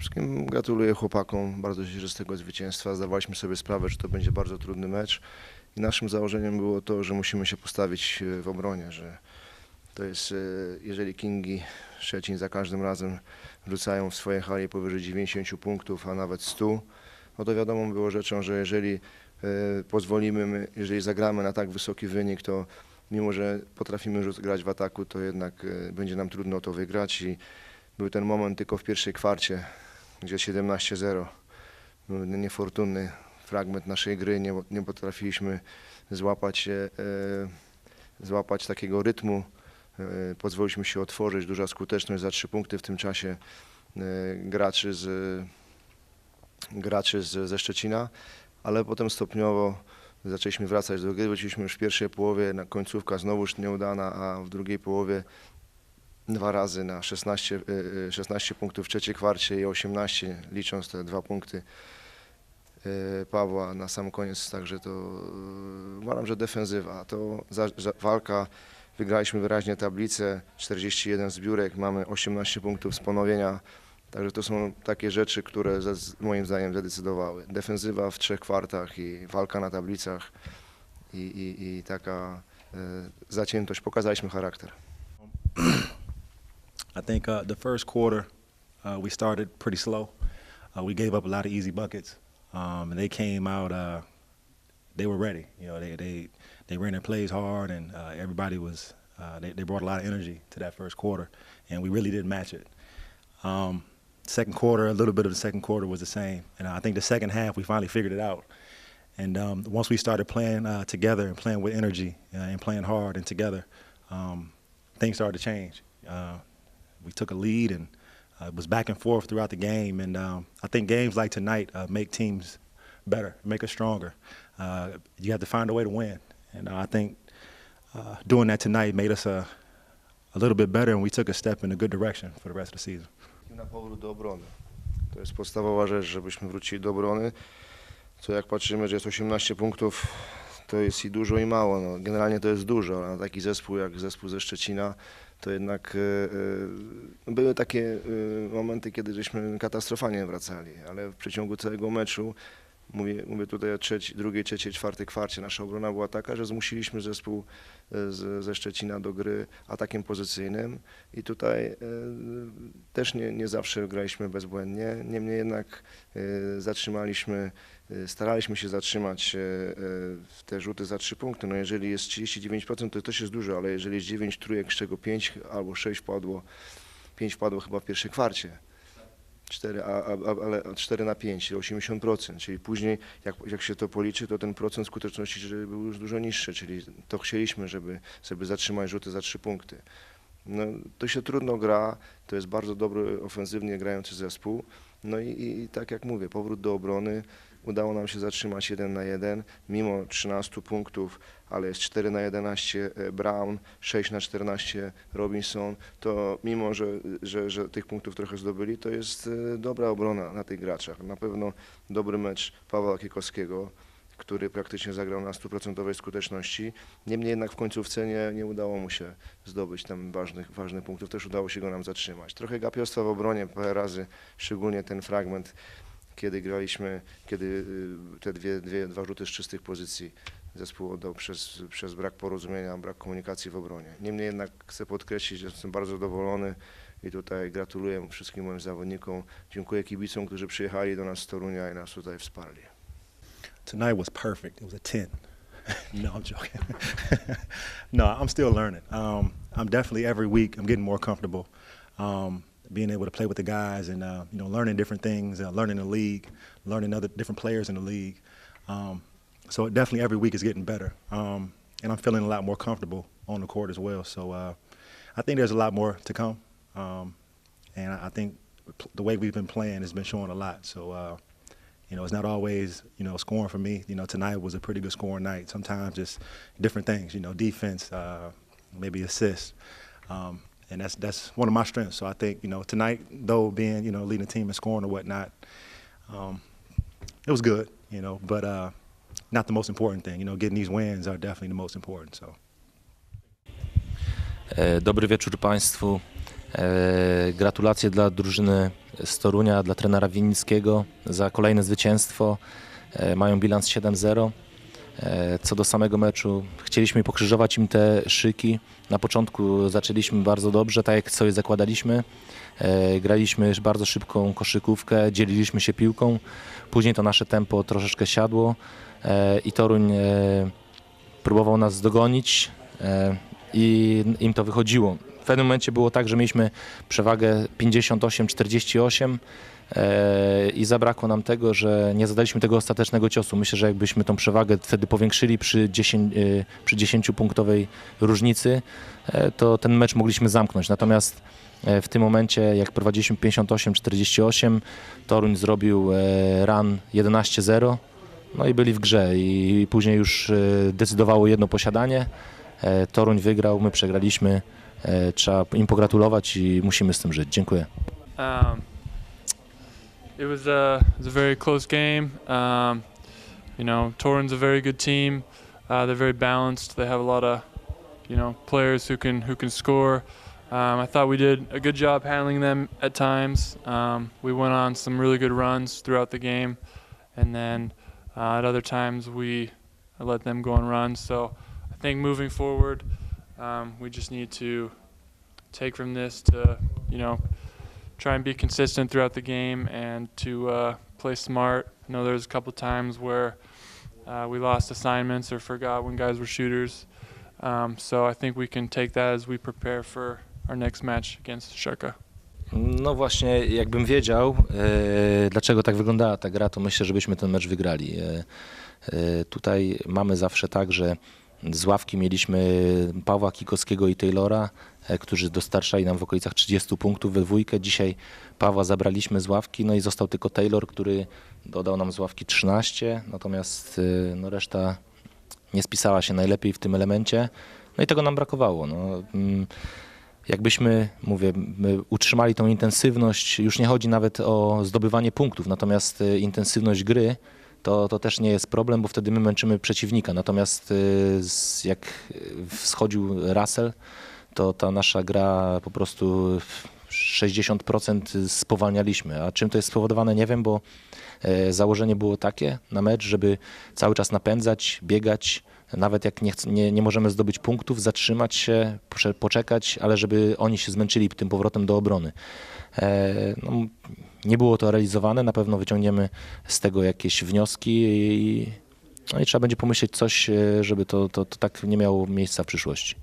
wszystkim gratuluję chłopakom. Bardzo tego zwycięstwa. Zdawaliśmy sobie sprawę, że to będzie bardzo trudny mecz. I naszym założeniem było to, że musimy się postawić e, w obronie, że to jest, e, jeżeli Kingi Szczecin za każdym razem rzucają w swojej hali powyżej 90 punktów, a nawet 100, no to wiadomo było rzeczą, że jeżeli e, pozwolimy, my, jeżeli zagramy na tak wysoki wynik, to mimo, że potrafimy grać w ataku, to jednak będzie nam trudno to wygrać i był ten moment tylko w pierwszej kwarcie, gdzie 17-0. Był niefortunny fragment naszej gry, nie, nie potrafiliśmy złapać, e, e, złapać takiego rytmu. E, pozwoliliśmy się otworzyć, duża skuteczność za trzy punkty w tym czasie graczy, z, graczy z, ze Szczecina, ale potem stopniowo zaczęliśmy wracać do gry, wróciliśmy już w pierwszej połowie, na końcówka znowuż nieudana, a w drugiej połowie dwa razy na 16, e, e, 16 punktów w trzeciej kwarcie i 18, licząc te dwa punkty e, Pawła na sam koniec, także to uważam, że defensywa, to za, za, walka, wygraliśmy wyraźnie tablicę, 41 zbiórek, mamy 18 punktów z ponowienia, także to są takie rzeczy, które moim zdaniem zadecydowały. Defensywa w trzech kwartach i walka na tablicach i, i, i taka e, zaciętość, pokazaliśmy charakter. I think uh, the first quarter uh, we started pretty slow. Uh, we gave up a lot of easy buckets, um, and they came out. Uh, they were ready. You know, they they they ran their plays hard, and uh, everybody was. Uh, they, they brought a lot of energy to that first quarter, and we really didn't match it. Um, second quarter, a little bit of the second quarter was the same, and I think the second half we finally figured it out. And um, once we started playing together and playing with energy and playing hard and together, um, things started to change. Uh, we took a lead and uh, it was back and forth throughout the game. And um, I think games like tonight uh, make teams better, make us stronger. Uh, you have to find a way to win. And uh, I think uh, doing that tonight made us a, a little bit better and we took a step in a good direction for the rest of the season. To jest podstawowa rzecz, żebyśmy wrócili do obrony. Co jak patrzymy, że jest 18 punktów, to jest i dużo i mało. No, generalnie to jest dużo, a taki zespół jak zespół ze Szczecina, to jednak e, e, były takie e, momenty, kiedy żeśmy katastrofalnie wracali, ale w przeciągu całego meczu, mówię, mówię tutaj o trzeci, drugiej, trzeciej, czwartej kwarcie, nasza obrona była taka, że zmusiliśmy zespół z, ze Szczecina do gry atakiem pozycyjnym i tutaj też nie, nie zawsze graliśmy bezbłędnie, niemniej jednak zatrzymaliśmy, staraliśmy się zatrzymać e, e, te rzuty za trzy punkty. No jeżeli jest 39% to też jest dużo, ale jeżeli jest 9 trójek, z czego 5 albo 6 padło, 5 padło chyba w pierwszej kwarcie. 4, a, a, ale 4 na 5, czyli 80%, czyli później jak, jak się to policzy, to ten procent skuteczności był już dużo niższy, czyli to chcieliśmy, żeby, żeby zatrzymać rzuty za 3 punkty. No, to się trudno gra, to jest bardzo dobry, ofensywnie grający zespół. No i, i tak jak mówię, powrót do obrony, udało nam się zatrzymać 1 na 1, mimo 13 punktów, ale jest 4 na 11 Brown, 6 na 14 Robinson, to mimo, że, że, że tych punktów trochę zdobyli, to jest e, dobra obrona na tych graczach. Na pewno dobry mecz Pawła Kiekowskiego, który praktycznie zagrał na stuprocentowej skuteczności. Niemniej jednak w końcówce nie, nie udało mu się zdobyć tam ważnych, ważnych punktów, też udało się go nam zatrzymać. Trochę gapiostwa w obronie parę razy, szczególnie ten fragment, kiedy graliśmy, kiedy y, te dwie, dwie, dwa rzuty z czystych pozycji zespół oddał przez, przez brak porozumienia, brak komunikacji w obronie. Niemniej jednak chcę podkreślić, że jestem bardzo zadowolony i tutaj gratuluję wszystkim moim zawodnikom. Dziękuję kibicom, którzy przyjechali do nas z Torunia i nas tutaj wsparli. Tonight was perfect. It was a 10. no, I'm joking. no, I'm still learning. Um, I'm definitely every week I'm getting more comfortable. Um, being able to play with the guys and uh, you know learning different things, uh, learning the league, learning other different players in the league. Um, so definitely every week is getting better, um, and I'm feeling a lot more comfortable on the court as well. So uh, I think there's a lot more to come, um, and I think the way we've been playing has been showing a lot. So uh, you know, it's not always, you know, scoring for me. You know, tonight was a pretty good scoring night. Sometimes just different things, you know, defense, uh, maybe assists. Um, and that's that's one of my strengths. So I think, you know, tonight, though being, you know, leading the team in scoring or whatnot, um, it was good, you know, but uh, not the most important thing. You know, getting these wins are definitely the most important. So E, Dobry wieczór Państwu. E, Gratulacje dla drużyny z Torunia, dla trenera Winnickiego za kolejne zwycięstwo. E, Mają bilans 7-0. E, Co do samego meczu, chcieliśmy pokrzyżować im te szyki. Na początku zaczęliśmy bardzo dobrze, tak jak sobie zakładaliśmy. E, Graliśmy bardzo szybką koszykówkę, dzieliliśmy się piłką. Później to nasze tempo troszeczkę siadło e, i Toruń próbował nas dogonić i im to wychodziło. Pewnym momencie było tak, że mieliśmy przewagę 58-48 e, i zabrakło nam tego, że nie zadaliśmy tego ostatecznego ciosu. Myślę, że jakbyśmy tą przewagę wtedy powiększyli przy 10, e, przy 10-punktowej różnicy, e, to ten mecz mogliśmy zamknąć. Natomiast w tym momencie, jak prowadziliśmy 58-48, Toruń zrobił run 11-0, no i byli w grze i później już decydowało jedno posiadanie. Toruń wygrał, my przegraliśmy. Trzeba im pogratulować i musimy z tym żyć. Dziękuję. Um, it was a it was a very close game. Um, you know, Torrens a very good team. Uh, they're very balanced. They have a lot of you know players who can who can score. Um, I thought we did a good job handling them at times. Um, we went on some really good runs throughout the game, and then uh, at other times we let them go on runs. So I think moving forward, um, we just need to take from this to you know try and be consistent throughout the game and to uh, play smart. I know there's a couple times where uh, we lost assignments or forgot when guys were shooters. Um, so I think we can take that as we prepare for our next match against Sharka. No właśnie, jakbym wiedział, e, dlaczego tak wyglądała ta gra, to myślę, żebyśmy ten mecz wygrali. E, e, tutaj mamy zawsze tak, że z ławki mieliśmy Pawła Kikowskiego i Taylora, e, którzy dostarczali nam w okolicach 30 punktów we dwójkę. Dzisiaj Pawła zabraliśmy z ławki, no i został tylko Taylor, który dodał nam z ławki 13, natomiast e, no reszta nie spisała się najlepiej w tym elemencie. No i tego nam brakowało. No. Mm, Jakbyśmy, mówię, utrzymali tą intensywność, już nie chodzi nawet o zdobywanie punktów, natomiast e, intensywność gry to, to też nie jest problem, bo wtedy my męczymy przeciwnika. Natomiast z- jak wschodził Russell, to ta nasza gra po prostu 60% spowalnialiśmy. A czym to jest spowodowane, nie wiem, bo e, założenie było takie na mecz, żeby cały czas napędzać, biegać, nawet jak nie, nie, nie możemy zdobyć punktów, zatrzymać się, pocze- poczekać, ale żeby oni się zmęczyli tym powrotem do obrony. E, no, nie było to realizowane, na pewno wyciągniemy z tego jakieś wnioski i, no i trzeba będzie pomyśleć coś, e, żeby to, to, to tak nie miało miejsca w przyszłości.